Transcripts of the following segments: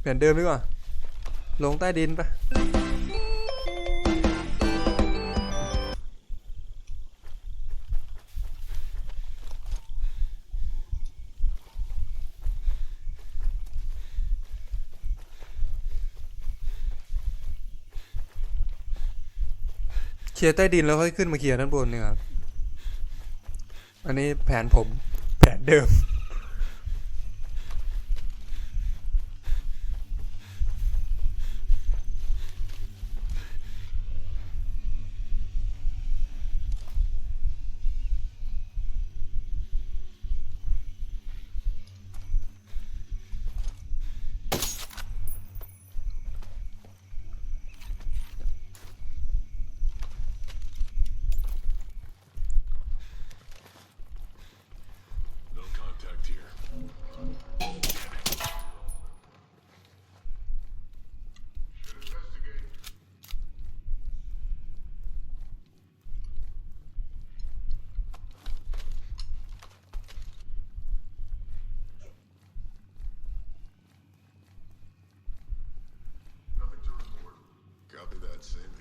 แผนเดิมดีกว่า ลงใต้ดินปะเคลียร์ใต้ดินแล้วค่อยขึ้นมาเคลียร์ด้านบนเนี่ยครับ อันนี้แผนผมแผนเดิม do that, see?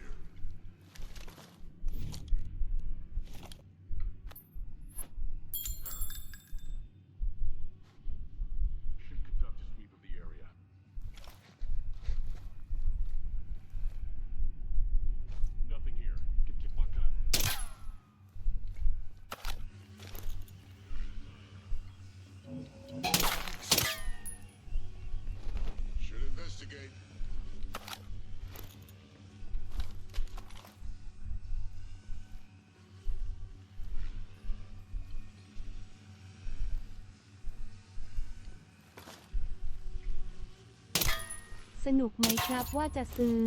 สนุกไหมครับว่าจะซื้อ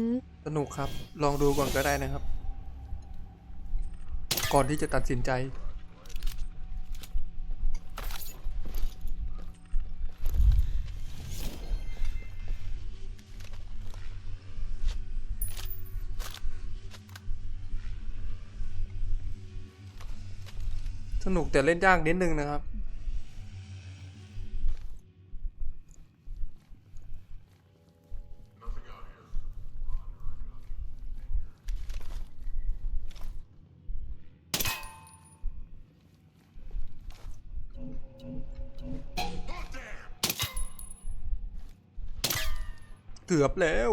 สนุกครับ ลองดูก่อนก็ได้นะครับ ก่อนที่จะตัดสินใจ สนุกแต่เล่นยากนิดนึงนะครับ กือบแล้ว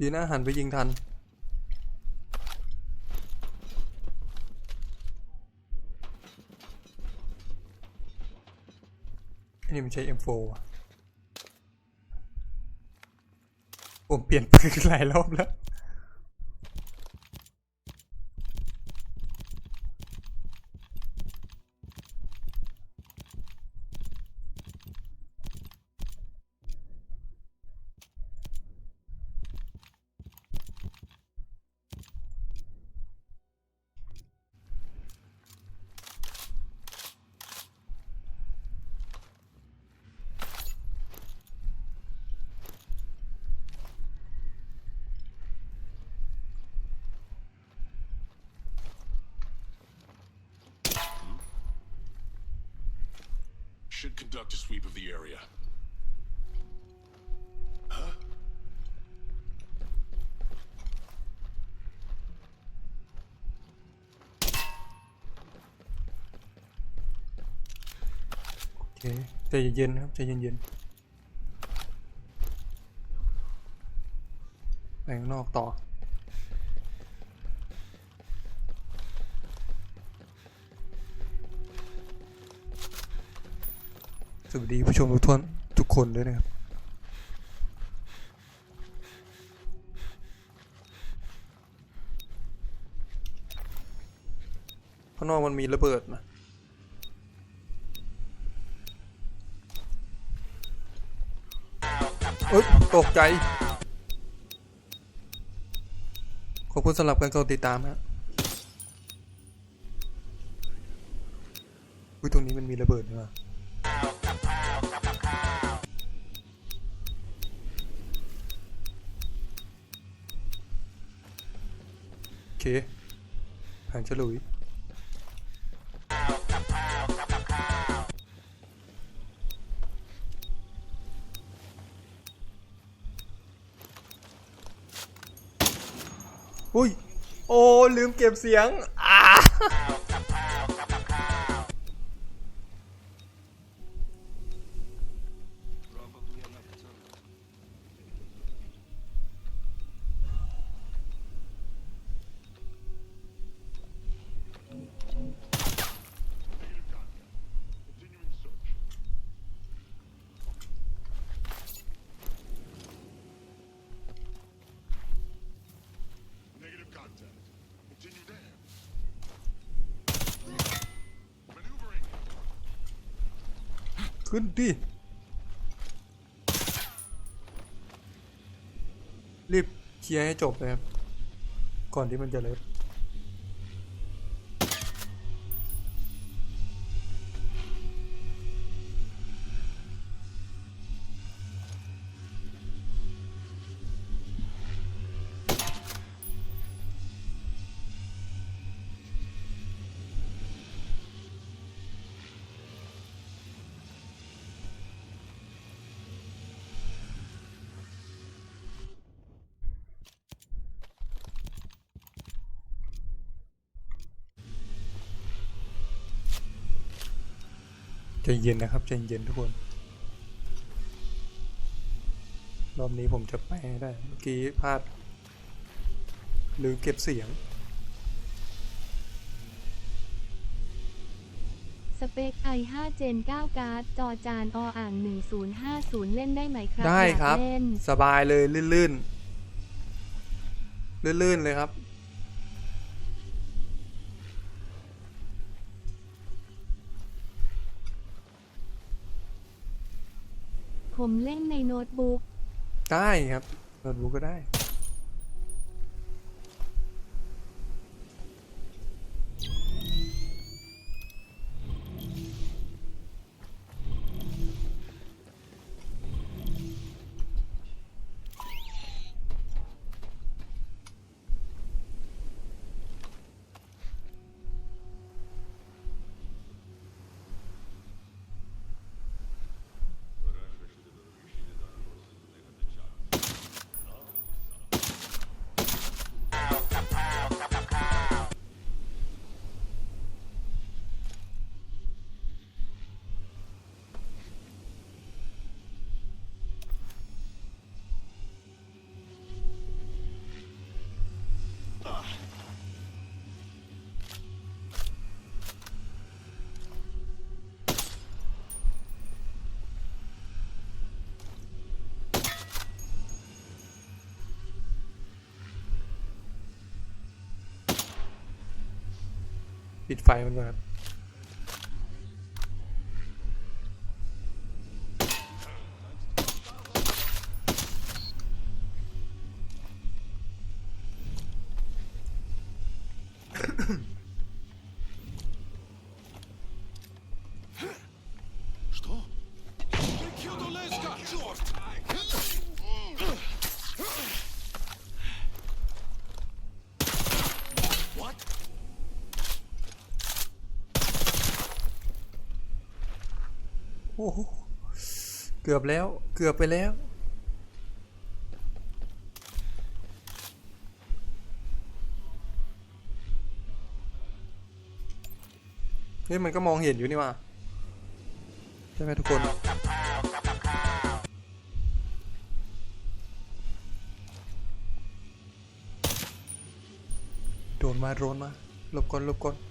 ดีนะหันไปยิงทัน อันนี้มันใช้ M4 ว่ะผมเปลี่ยนปืนหลายรอบแล้ว conduct a sweep of the area. Huh? โอเคใจเย็นๆนะครับใจเย็นๆไปข้างนอกต่อ วัสดีผู้ชมทุกท่านทุกคนด้วยนะครับ ข้างนอกมันมีระเบิดนะเอ้ยตกใจ ขอบคุณสำหรับการกดติดตามฮะอุ้ยตรงนี้มันมีระเบิดด้วย เคผ่านฉลุยอุ้ย โอ้ ลืมเก็บเสียง อ่า ขึ้นดิรีบเคลียร์ให้จบเลยครับ ก่อนที่มันจะเลิก ใจเย็นนะครับใจเย็นทุกคน รอบนี้ผมจะไปให้ได้ เมื่อกี้พลาดลืมเก็บเสียง สเปค i5 Gen 9 การ์ดจอจานออ่าง 1050 เล่นได้ไหมครับได้อยากครับเล่น สบายเลยลื่นๆ ลื่นๆเลยครับ ผมเล่นในโน้ตบุ๊กได้ครับโน้ตบุ๊กก็ได้ ปิดไฟมันก่อน กือบแล้ว เกือบไปแล้ว เฮ้ยมันก็มองเห็นอยู่นี่ว่าใช่ไหมทุกคนโดนมาโดนมาหลบก่อนหลบก่อน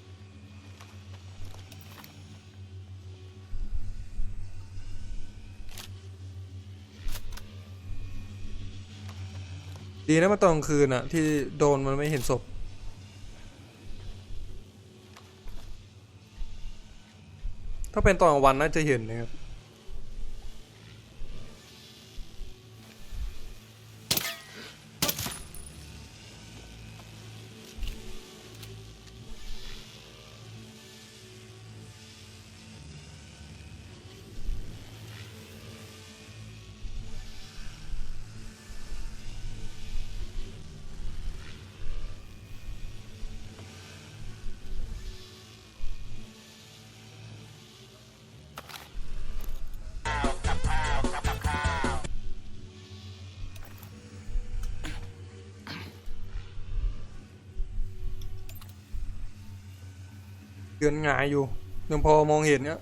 ดีนะมาตอนกลางคืนอะที่โดนมันไม่เห็นศพถ้าเป็นตอนกลางวันน่าจะเห็นนะครับ เดือนหงายอยู่ยังพอมองเห็นเนี้ย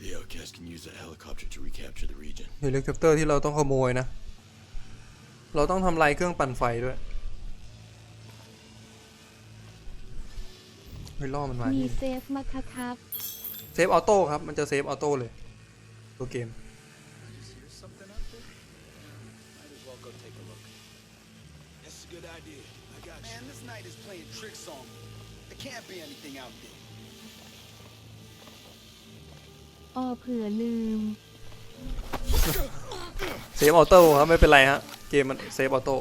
The outcast can use a helicopter to recapture the region. เฮลิคอปเตอร์ที่เราต้องขโมยนะ เราต้องทำลายเครื่องปั่นไฟด้วยเฮ้ยล่อมันมามีนี่เซฟมาคะครับเซฟออโต้ครับ มันจะเซฟออโต้เลย ตัวเกม Here's something up there? Might as well go take a look. That's a good idea. I got Man, this night is playing tricks on me. There can't be anything out there. ออเผื่อลืม เซฟออโต้ครับ ไม่เป็นไรฮะเก มมันเซฟออโต้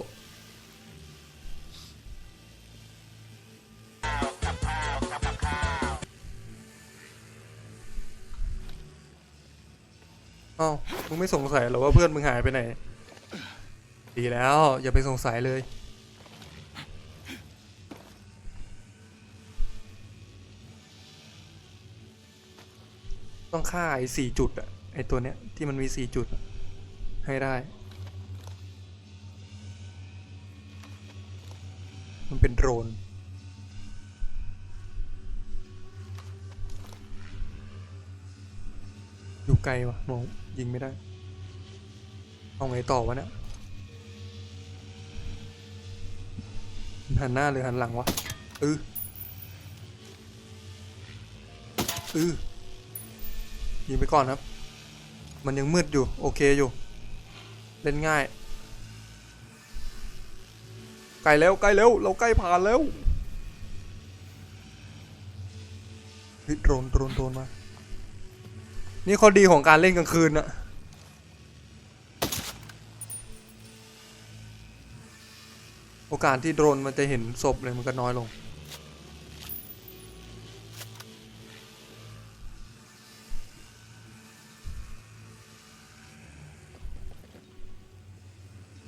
เอ้ามึงไม่สงสัยหรอว่าเพื่อนมึงหายไปไหน ดีแล้ว อย่าไปสงสัยเลยต้องฆ่าไอ้สี่จุดอะไอ้ตัวเนี้ยที่มันมีสี่จุดให้ได้ เป็นโดรน อยู่ไกลวะมองยิงไม่ได้ เอาไงต่อวะเนี่ยหันหน้าหรือหันหลังวะเออเออยิงไปก่อนครับ มันยังมืดอยู่ โอเคอยู่ เล่นง่าย ใกล้แล้วใกล้แล้วเราใกล้ผ่านแล้วเฮ้ยโดรนโดรนโดรนมา นี่ข้อดีของการเล่นกลางคืนอะโอกาสที่โดรนมันจะเห็นศพเลยมันก็น้อยลง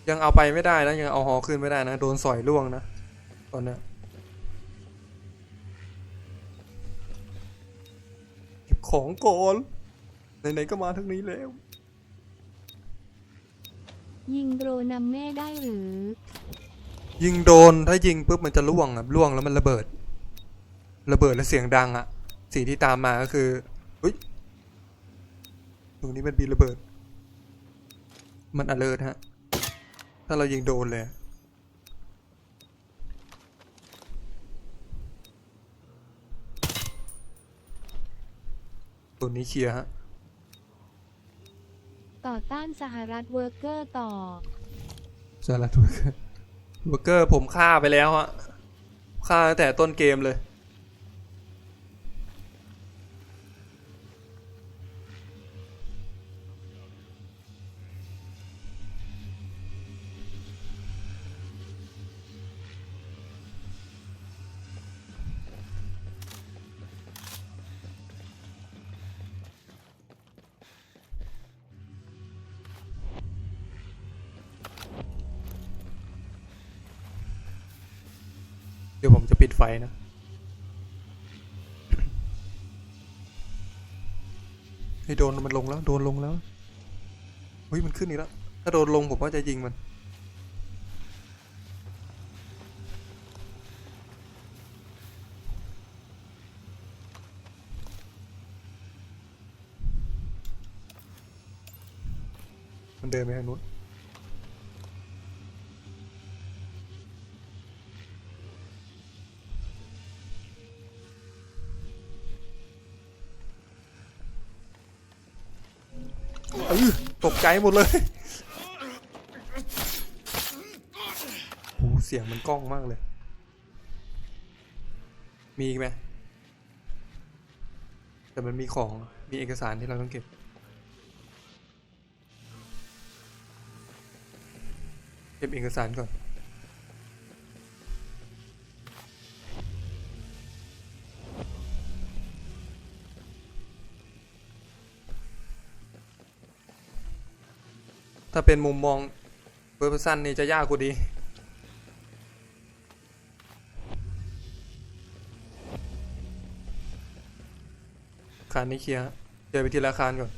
ยังเอาไปไม่ได้นะ ยังเอาหอขึ้นไม่ได้นะ โดนสอยล่วงนะ ตอนเนี้ยเก็บของก่อนไหนๆก็มาทั้งนี้แล้ว ยิงโดรนำแม่ได้หรือ ยิงโดนถ้ายิงปุ๊บมันจะล่วงอะล่วงแล้วมันระเบิด ระเบิดแล้วเสียงดังอะสิ่งที่ตามมาก็คือเฮ้ยตรงนี้มันมีระเบิด มัน alert ฮะ ถ้าเรายิงโดนเลย ตัวนี้เคลียร์ฮะ ต่อต้านสหรัฐเวิร์กเกอร์ต่อสารัตเวอร์เกอร์ เวอร์เกอร์ผมฆ่าไปแล้วฮะ ฆ่าตั้งแต่ต้นเกมเลย ปิดไฟนะให้โดนมันลงแล้ว โดนลงแล้วเฮ้ยมันขึ้นอีกแล้ว ถ้าโดนลงผมว่าจะยิงมัน มันเดินไปทางนู้น ตกใจหมดเลยโอ้เสียงมันกล้องมากเลย มีอีกไหมแต่มันมีของ มีเอกสารที่เราต้องเก็บ เก็บเอกสารก่อน ถ้าเป็นมุมมองฟิร์สเพรสซันนี่จะยากกว่าดี คานนี้เคลียร์เดินไปทีละคานก่อน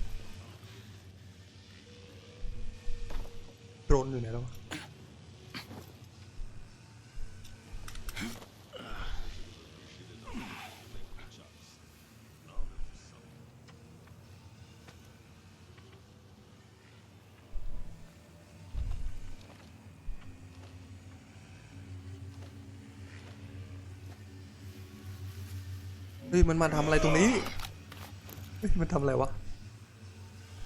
โดรนอยู่ไหนแล้ววะ เฮ้ยมันมาทำอะไรตรงนี้เฮ้ยมันทำอะไรวะ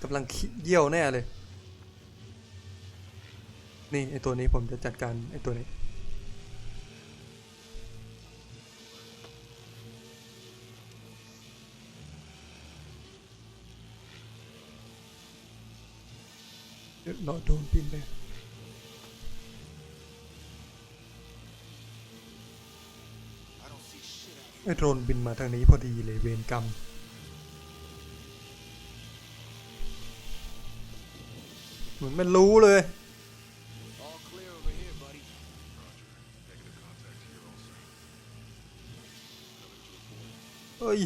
กำลังเยี่ยวแน่เลย นี่ไอตัวนี้ผมจะจัดการไอตัวนี้เดี๋ยวรอโดนปินเลย ไอ้โดรนบินมาทางนี้พอดีเลยเวรกรรม เหมือนมันรู้เลยเฮ้ย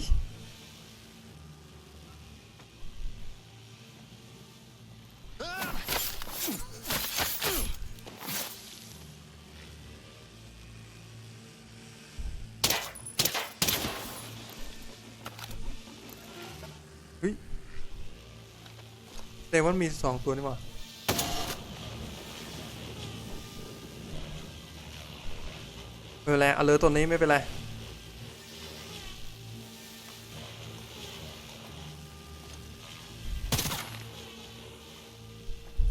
แต่มันมีสองตัวนี่หว่าไม่เป็นไรเอาเลยตัวนี้ไม่เป็นไร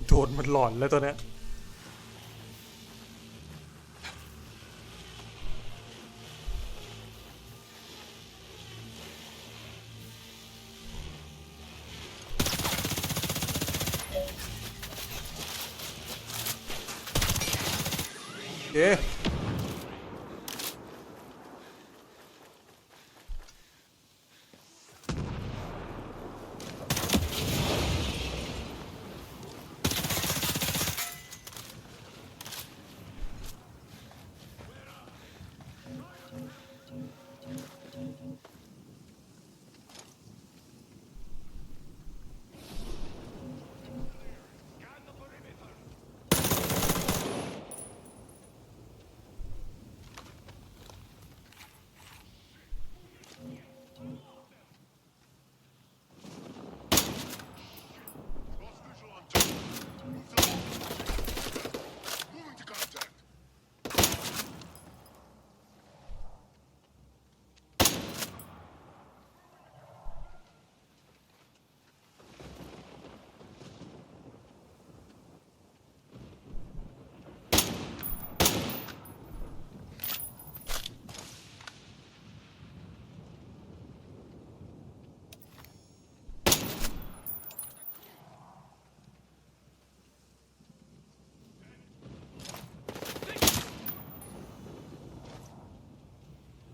โดนมันหลอนแล้วตัวเนี้ยเอ๊ะ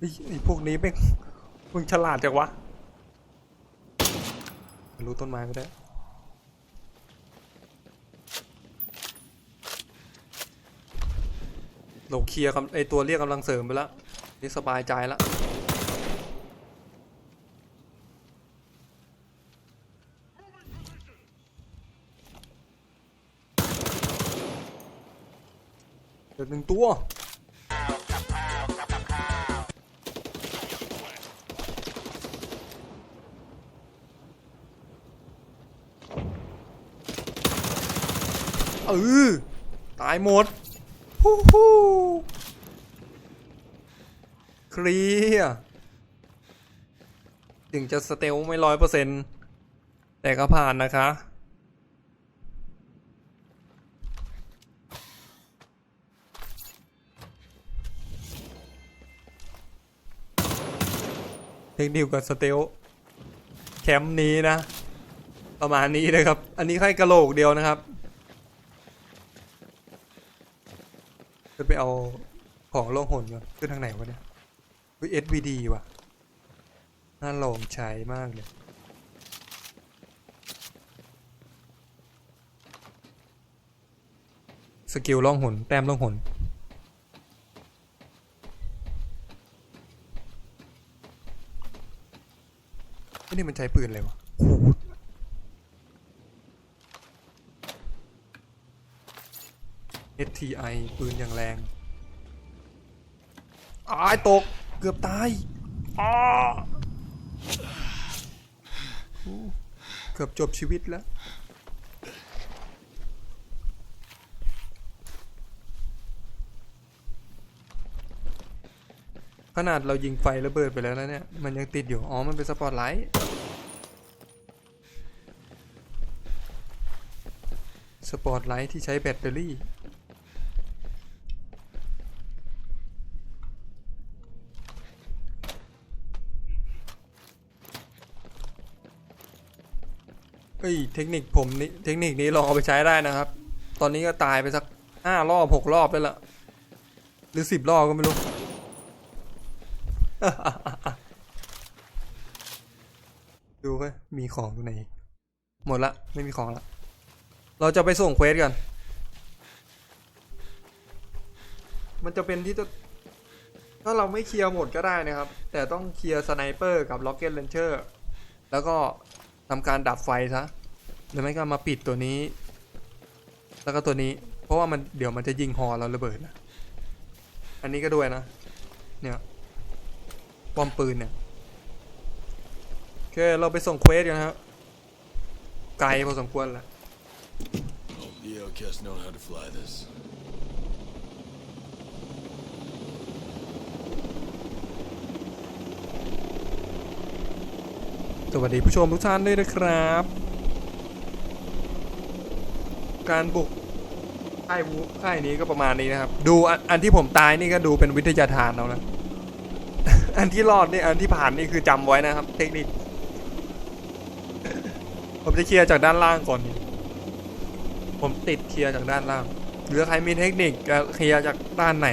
ไอ้ไอ้พวกนี้แม่งมึงฉลาดจังวะรู้ต้นไม้ก็ได้เราเคลียร์กำไอตัวเรียกกำลังเสริมไปแล้วนี่สบายใจแล้วเดี๋ยวหนึ่งตัว เออตายหมดฮู้ฮู้เคลียถึงจะสเตลไม่ร้อยเปอร์เซ็นต์แต่ก็ผ่านนะคะเทคนิคกับสเตลแคมป์นี้นะ ประมาณนี้นะครับ อันนี้แค่กระโหลกเดียวนะครับ จะไปเอาของโล่องหนก่อนขึ้นทางไหนวะเนี่ยวิ SVD ว่ะ น่าลองใช้มากเลยสกิลล่องหนแต้มล่องหนไอ้นี่มันใช้ปืนอะไรวะโอ้โห STI ปืนอย่างแรงอายตก เกือบตายอ้าเกือบจบชีวิตแล้ว ขนาดเรายิงไฟระเบิดไปแล้วนะเนี่ย มันยังติดอยู่ อ๋อ มันเป็นสปอตไลท์สปอตไลท์ที่ใช้แบตเตอรี่ ฮ้ยเทคนิคผมนี่เทคนิคนี้ลองเอาไปใช้ได้นะครับ ตอนนี้ก็ตายไปสักห้ารอบหกรอบแล้วล่ะ หรือสิบรอบก็ไม่รู้ ดูไปมีของตรงไหนหมดละ ไม่มีของละ เราจะไปส่งเควสกัน มันจะเป็นที่จะถ้าเราไม่เคลียร์หมดก็ได้นะครับ แต่ต้องเคลียร์สไนเปอร์กับล็อกเก็ตเลนเชอร์แล้วก็ทำการดับไฟซะ หรือไม่ก็มาปิดตัวนี้ แล้วก็ตัวนี้ เพราะว่ามันเดี๋ยวมันจะยิงฮอเราระเบิดนะอันนี้ก็ด้วยนะ เนี่ยป้อมปืนเนี่ยโอเคเราไปส่งเควสกันนะครับไกลพอสมควรแหละ The outcasts know how to fly this. สวัสดีผู้ชมทุกท่านด้วยนะครับ การบุกค่ายวูค่ายนี้ก็ประมาณนี้นะครับ ดูอันอันที่ผมตายนี่ก็ดูเป็นวิทยาทานเอานะอันที่รอดนี่อันที่ผ่านนี่คือจำไว้นะครับ เทคนิค ผมจะเคลียร์จากด้านล่างก่อน ผมติดเคลียร์จากด้านล่าง หรือใครมีเทคนิคจะเคลียร์จากด้านไหน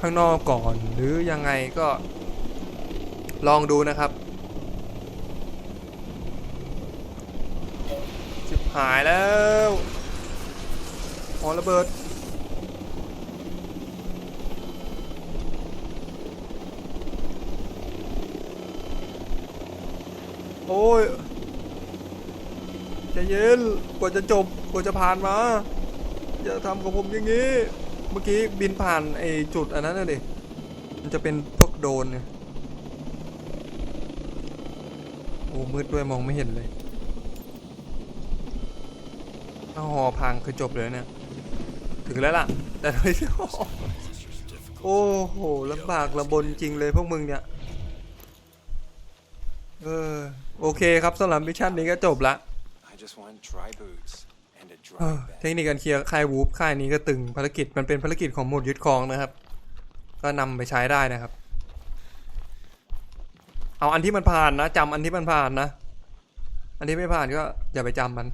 ข้างนอกก่อน หรือยังไงก็ ลองดูนะครับชิบหายแล้ว หอระเบิดโอ้ยใจเย็นกว่าจะจบกว่าจะผ่านมา อย่าทำกับผมอย่างนี้ เมื่อกี้บินผ่านไอ้จุดอันนั้นน่ะดิมันจะเป็นพวกโดรนเนี่ยโอ้มืดด้วยมองไม่เห็นเลยถ้าหอพังคือจบเลยเนี่ย ถึงแล้วล่ะ แต่ไม่โอ้โหลำบากลำบนจริงเลยพวกมึงเนี่ย เออ โอเคครับสำหรับมิชชั่นนี้ก็จบละเอ dry อ bed. เทคนิคการเคลียร์ค่ายวูฟค่ายนี้ก็ตึงภารกิจมันเป็นภารกิจของหมวดยึดครองนะครับ ก็นำไปใช้ได้นะครับ เอาอันที่มันผ่านนะจำอันที่มันผ่านนะ อันที่ไม่ผ่านก็อย่าไปจำมัน